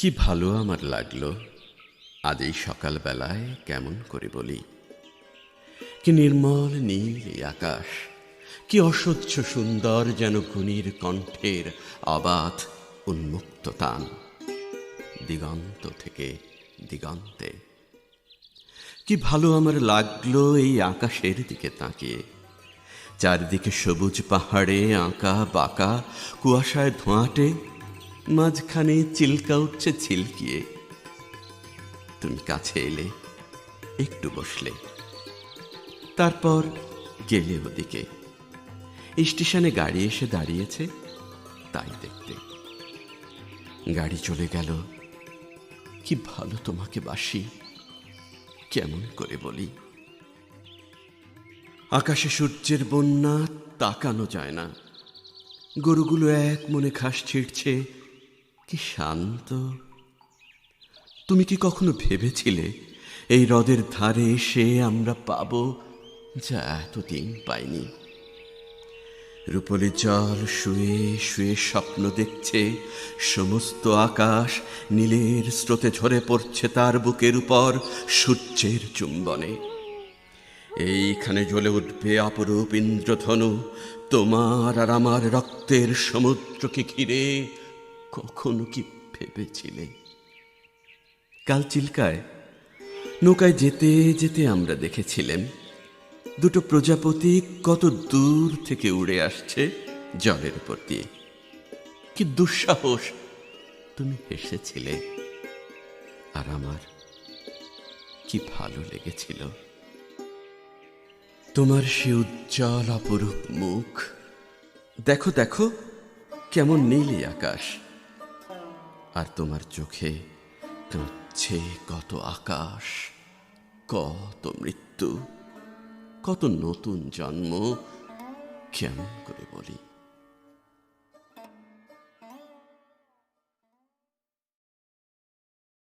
কি ভালো আমার লাগল? আজ এই সকালবেলায় কেমন করে বলি? কি নির্মল নীল আকাশ, কি অসহ্য সুন্দর যেন গুণীর কণ্ঠের অবাধ উন্মুক্ত টান, দিগন্ত থেকে দিগন্তে। কি ভালো আমার লাগল এই আকাশের দিকে তাকিয়ে, চারদিকে সবুজ পাহাড়ে আঁকা বাঁকা কুয়াশায় ধোঁয়াটে মাঝখানে চিল্কা উঠছে ছিলকিয়ে। তুমি কাছে এলে, একটু বসলে। তারপর গেলে ওদিকে। স্টেশনে গাড়ি এসে দাঁড়িয়েছে, তাই দেখতে। গাড়ি চলে গেল, কি ভালো তোমাকে বাসি, কেমন করে বলি? আকাশে সূর্যের বন্যা তাকানো যায় না। গরুগুলো এক মনে ঘাস ছিঁড়ছে কি শান্ত? তুমি কি কখনো ভেবেছিলে এই হ্রদের ধারে এসে আমরা পাবো যা এতদিন পাইনি? রূপলি জল শুয়ে শুয়ে স্বপ্ন দেখছে, সমস্ত আকাশ নীলের স্রোতে ঝরে পড়ছে তার বুকের উপর সূর্যের চুম্বনে। এইখানে জ্বলে উঠবে অপরূপ ইন্দ্রধনু, তোমার আর আমার রক্তের সমুদ্রকে ঘিরে কখনো কি ভেবেছিলে? কাল চিল্কায় নৌকায় যেতে যেতে আমরা দেখেছিলেন, দুটো প্রজাপতি কত দূর থেকে উড়ে আসছে জলের উপর দিয়ে। কি দুঃসাহস! তুমি হেসেছিলে। আর আমার কি ভালো লেগেছিল? তোমার সে উজ্জ্বল অপরূপ মুখ, দেখো দেখো, কেমন নীলি আকাশ। আর তোমার চোখে কাঁদছে কত আকাশ কত মৃত্যু কত নতুন জন্ম কেমন করে বলি?